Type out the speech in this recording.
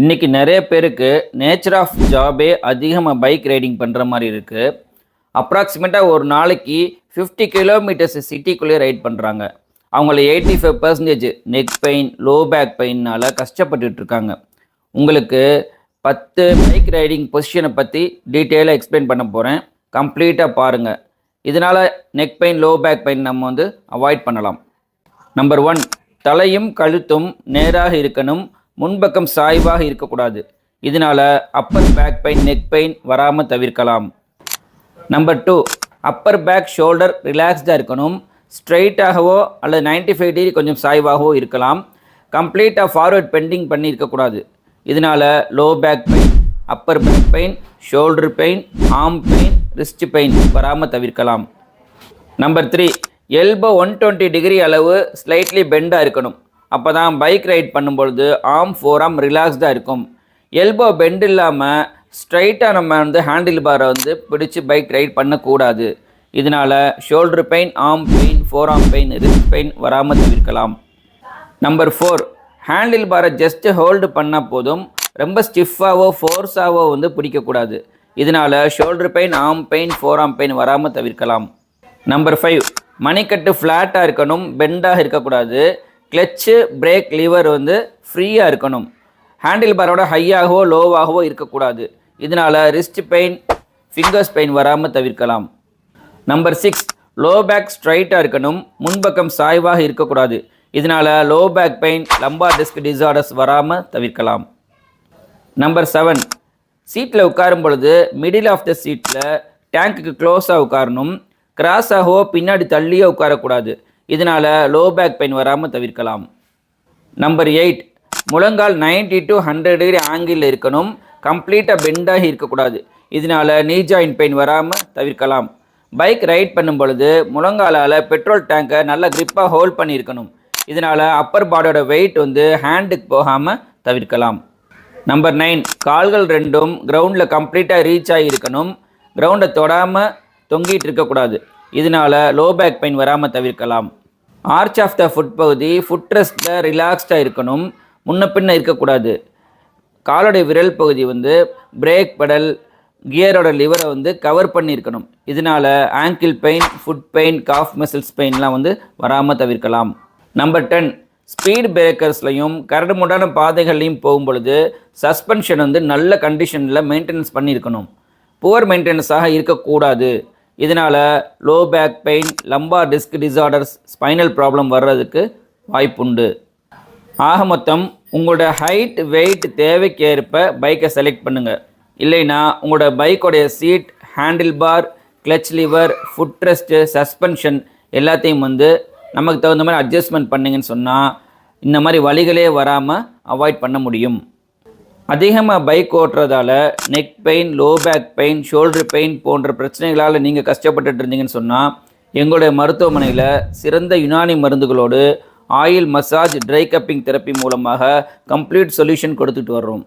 இன்றைக்கி நிறைய பேருக்கு நேச்சர் ஆஃப் ஜாபே அதிகமாக பைக் ரைடிங் பண்ணுற மாதிரி இருக்குது அப்ராக்சிமேட்டாக ஒரு நாளைக்கு ஃபிஃப்டி கிலோமீட்டர்ஸ் சிட்டிக்குள்ளேயே ரைட் பண்ணுறாங்க அவங்கள eighty five percentage neck pain low back பெயின்னால் கஷ்டப்பட்டுட்டு இருக்காங்க. உங்களுக்கு பத்து பைக் ரைடிங் பொசிஷனை பற்றி டீட்டெயிலாக எக்ஸ்பிளைன் பண்ண போகிறேன் கம்ப்ளீட்டாக பாருங்கள் இதனால் neck pain low back pain நம்ம வந்து அவாய்ட் பண்ணலாம். நம்பர் ஒன் தலையும் கழுத்தும் நேராக இருக்கணும். முன்பக்கம் சாய்வாக இருக்கக்கூடாது. இதனால் upper back pain neck pain வராமல் தவிர்க்கலாம். Number two upper back shoulder ரிலாக்ஸ்டாக இருக்கணும். ஸ்ட்ரைட்டாகவோ அல்லது 95 ஃபைவ் டிகிரி கொஞ்சம் சாய்வாகவோ இருக்கலாம். கம்ப்ளீட்டாக ஃபார்வர்ட் பெண்டிங் பண்ணி இருக்கக்கூடாது. இதனால் low back pain upper back pain shoulder pain arm pain wrist pain வராமல் தவிர்க்கலாம். Number three elbow one twenty degree அளவு ஸ்லைட்லி பெண்டாக இருக்கணும். அப்போ தான் பைக் ரைட் பண்ணும்பொழுது ஆர்ம் ஃபோராம் ரிலாக்ஸ்டாக இருக்கும். எல்போ பெண்ட் இல்லாமல் ஸ்ட்ரைட்டாக நம்ம வந்து ஹேண்டில் பாரை வந்து பிடிச்சி பைக் ரைட் பண்ணக்கூடாது. இதனால் shoulder pain arm pain fore pain wrist pain வராமல் தவிர்க்கலாம். நம்பர் ஃபோர் ஹேண்டில் பாரை ஜஸ்ட் ஹோல்டு பண்ணால் போதும். ரொம்ப ஸ்டிஃபாகவோ ஃபோர்ஸாகவோ வந்து பிடிக்கக்கூடாது. இதனால் shoulder pain arm pain fore pain வராமல் தவிர்க்கலாம். நம்பர் ஃபைவ் மணிக்கட்டு ஃப்ளாட்டாக இருக்கணும் பெண்டாக இருக்கக்கூடாது. கிளச்சு பிரேக் லிவர் வந்து ஃப்ரீயாக இருக்கணும். ஹேண்டில் பாரோட ஹையாகவோ லோவாகவோ இருக்கக்கூடாது. இதனால் ரிஸ்ட் பெயின் ஃபிங்கர்ஸ் பெயின் வராமல் தவிர்க்கலாம். நம்பர் சிக்ஸ் லோ பேக் ஸ்ட்ரைட்டாக இருக்கணும். முன்பக்கம் சாய்வாக இருக்கக்கூடாது. இதனால் low back pain lumbar disc disorders வராமல் தவிர்க்கலாம். நம்பர் செவன் சீட்டில் உட்காரும் பொழுது மிடில் ஆஃப் த சீட்டில் டேங்க்குக்கு க்ளோஸாக உட்காரணும். கிராஸாகவோ பின்னாடி தள்ளியோ உட்காரக்கூடாது. இதனால் லோ பேக் பெயின் வராமல் தவிர்க்கலாம். நம்பர் எயிட் முழங்கால் 90 டு ஹண்ட்ரட் டிகிரி ஆங்கிளில் இருக்கணும். கம்ப்ளீட்டாக பெண்டாகி இருக்கக்கூடாது. இதனால் நீ ஜாயின் பெயின் வராமல் தவிர்க்கலாம். பைக் ரைட் பண்ணும் பொழுது முழங்காலால் பெட்ரோல் டேங்கை நல்லா க்ரிப்பாக ஹோல்ட் பண்ணியிருக்கணும். இதனால் அப்பர் பாடியோட வெயிட் வந்து ஹேண்டுக்கு போகாமல் தவிர்க்கலாம். நம்பர் நைன் கால்கள் ரெண்டும் கிரவுண்டில் கம்ப்ளீட்டாக ரீச் ஆகியிருக்கணும் கிரவுண்டை தொடாமல் தொங்கிட்டு இருக்கக்கூடாது. இதனால் லோ பேக் பெயின் வராமல் தவிர்க்கலாம். ஆர்ச் ஆஃப் த ஃபுட் பகுதி ஃபுட் ரெஸ்ட்டில் ரிலாக்ஸ்டாக இருக்கணும். முன்ன பின்ன இருக்கக்கூடாது. காலோடைய விரல் பகுதி வந்து பிரேக் பெடல் கியரோட லிவரை வந்து கவர் பண்ணியிருக்கணும். இதனால் ankle pain foot pain calf muscles பெயின்லாம் வந்து வராமல் தவிர்க்கலாம். நம்பர் டென் ஸ்பீட் பிரேக்கர்ஸ்லையும் கரடுமுடான பாதைகள்லையும் போகும்பொழுது சஸ்பென்ஷன் வந்து நல்ல கண்டிஷனில் மெயின்டெனன்ஸ் பண்ணியிருக்கணும். புவர் மெயின்டெனன்ஸாக இருக்கக்கூடாது. இதனால் low back pain lumbar disc disorders spinal problem வர்றதுக்கு வாய்ப்புண்டு. ஆக மொத்தம் உங்களோட ஹைட் வெயிட் தேவைக்கு ஏற்ப பைக்கை செலக்ட் பண்ணுங்கள் இல்லைன்னா உங்களோட பைக்கோடைய seat handle bar clutch lever foot rest suspension எல்லாத்தையும் வந்து நமக்கு தகுந்த மாதிரி அட்ஜஸ்ட்மெண்ட் பண்ணிங்கன்னு சொன்னால் இந்த மாதிரி வழிகளே வராமல் அவாய்ட் பண்ண முடியும். அதிகமாக bike ஓட்டுறதால neck pain low back pain shoulder pain போன்ற பிரச்சனைகளால் நீங்கள் கஷ்டப்பட்டுட்டு இருந்தீங்கன்னு சொன்னால் எங்களுடைய மருத்துவமனையில் சிறந்த Unani மருந்துகளோடு oil massage dry cupping therapy மூலமாக கம்ப்ளீட் சொல்யூஷன் கொடுத்துட்டு வர்றோம்.